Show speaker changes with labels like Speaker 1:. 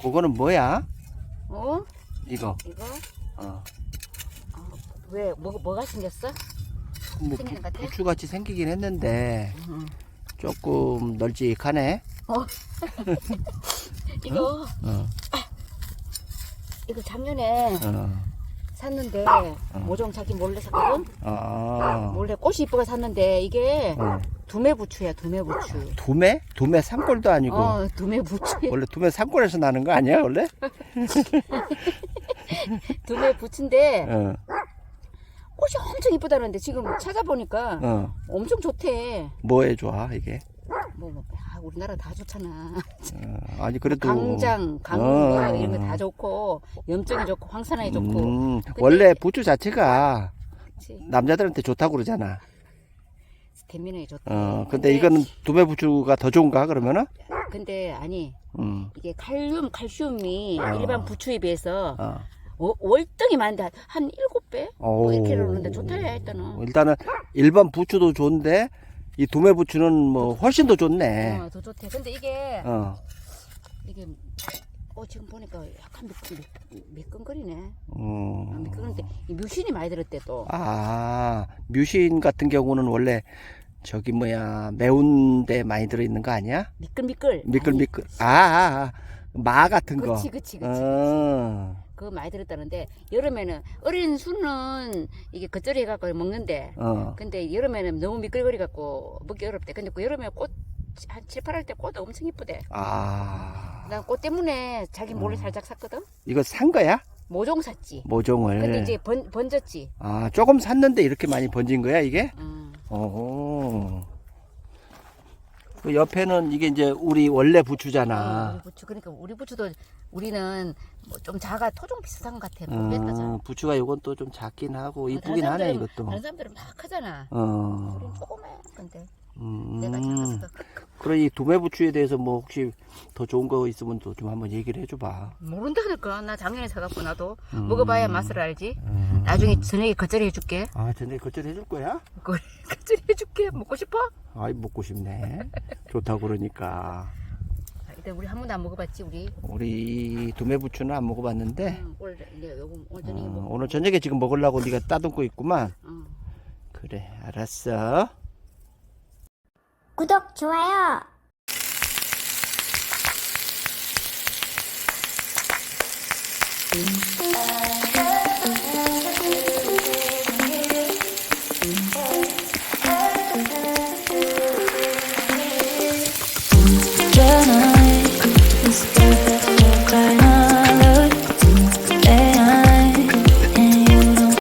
Speaker 1: 그거는 뭐야?
Speaker 2: 어?
Speaker 1: 이거.
Speaker 2: 이거?
Speaker 1: 어.
Speaker 2: 왜? 뭐, 뭐가 생겼어?
Speaker 1: 뭐
Speaker 2: 생기는 것 같아?
Speaker 1: 부추같이 생기긴 했는데
Speaker 2: 응.
Speaker 1: 조금 널찍하네.
Speaker 2: 이거,
Speaker 1: 어.
Speaker 2: 이거 작년에
Speaker 1: 어.
Speaker 2: 샀는데, 모종 자기 몰래 샀거든?
Speaker 1: 아.
Speaker 2: 몰래 꽃이 이쁘게 샀는데, 이게
Speaker 1: 어.
Speaker 2: 두메 부추야, 두메 부추.
Speaker 1: 두매? 두매 산골도 아니고
Speaker 2: 어, 두메 부추.
Speaker 1: 원래 두매 산골에서 나는 거 아니야 원래?
Speaker 2: 두메 부추인데,
Speaker 1: 어.
Speaker 2: 꽃이 엄청 이쁘다는데, 지금 찾아보니까
Speaker 1: 어.
Speaker 2: 엄청 좋대.
Speaker 1: 뭐에 좋아 이게?
Speaker 2: 뭐, 뭐, 아, 우리나라 다 좋잖아.
Speaker 1: 어. 아니 그래도
Speaker 2: 강장, 강,
Speaker 1: 어.
Speaker 2: 이런 거 다 좋고, 염증이 좋고, 황산화에 좋고.
Speaker 1: 음, 원래 부추 자체가
Speaker 2: 그치?
Speaker 1: 남자들한테 좋다고 그러잖아.
Speaker 2: 스태미나에 좋대.
Speaker 1: 어, 근데 이거는 두매 부추가 더 좋은가 그러면은?
Speaker 2: 근데 아니
Speaker 1: 음.
Speaker 2: 이게 칼륨, 칼슘이
Speaker 1: 어.
Speaker 2: 일반 부추에 비해서
Speaker 1: 어.
Speaker 2: 어, 월등히 많은데 한- 한 일곱 배? 뭐
Speaker 1: 오.
Speaker 2: 이렇게 그러는데 좋다 야 일단은.
Speaker 1: 일단은 일반 부추도 좋은데 이 두매 부추는 뭐 훨씬 더 좋네.
Speaker 2: 어, 더 좋대. 근데 이게
Speaker 1: 어.
Speaker 2: 이게 어 지금 보니까 약간 미끈, 미끈거리네. 아,
Speaker 1: 음.
Speaker 2: 미끈거리는데 이 뮤신이 많이 들었대 또.
Speaker 1: 아, 뮤신 같은 경우는 원래 저기 뭐야 매운데 많이 들어 있는 거 아니야?
Speaker 2: 미끌미끌.
Speaker 1: 미끌미끌. 아, 아, 아. 마 같은 거.
Speaker 2: 그치 그치 그치.
Speaker 1: 어.
Speaker 2: 그거 많이 들었다는데 여름에는 어린 수는 이게 겉절이 해갖고 먹는데
Speaker 1: 어.
Speaker 2: 근데 여름에는 너무 미끌거리 갖고 먹기 어렵대. 근데 그 여름에 꽃한 7, 8월 때꽃 엄청 이쁘대.
Speaker 1: 아.
Speaker 2: 난 꽃 때문에 자기 몰래
Speaker 1: 음.
Speaker 2: 살짝 샀거든.
Speaker 1: 이거 산 거야?
Speaker 2: 모종 샀지.
Speaker 1: 모종을.
Speaker 2: 근데 이제 번, 번졌지.
Speaker 1: 아, 조금 샀는데 이렇게 많이 번진 거야, 이게?
Speaker 2: 음.
Speaker 1: 어. 그 옆에는 이게 이제 우리 원래
Speaker 2: 어,
Speaker 1: 부추잖아.
Speaker 2: 우리 부추 그러니까 우리 부추도 우리는 뭐 좀 작아 토종 비슷한 것 같아.
Speaker 1: 어,
Speaker 2: 모르겠다.
Speaker 1: 부추가 이건 또 좀 작긴 하고 이쁘긴
Speaker 2: 다른
Speaker 1: 하네, 이것도.
Speaker 2: 다른 사람들은 막 하잖아.
Speaker 1: 어.
Speaker 2: 우린 조그매. 근데
Speaker 1: 음.
Speaker 2: 내가
Speaker 1: 그래 이 두매부추에 대해서 뭐 혹시 더 좋은 거 있으면 또 좀 한번 얘기를 해줘봐.
Speaker 2: 모른다니까. 나 작년에 사갖고 나도
Speaker 1: 음.
Speaker 2: 먹어봐야 맛을 알지.
Speaker 1: 음.
Speaker 2: 나중에 저녁에 겉절이 해줄게.
Speaker 1: 아, 전에 겉절 해줄 거야?
Speaker 2: 그- 겉절이 해줄게. 먹고 싶어?
Speaker 1: 아이 먹고 싶네. 좋다고 그러니까.
Speaker 2: 아, 일단 우리 한 번도 안 먹어봤지 우리.
Speaker 1: 우리 두매부추는 안 먹어봤는데
Speaker 2: 응, 오늘 이제 요거 오늘
Speaker 1: 어,
Speaker 2: 저녁에 먹어.
Speaker 1: 오늘 저녁에 지금 먹으려고 네가 따듬고 있구만.
Speaker 2: 응.
Speaker 1: 그래, 알았어.
Speaker 3: 구독, 좋아요.
Speaker 4: 저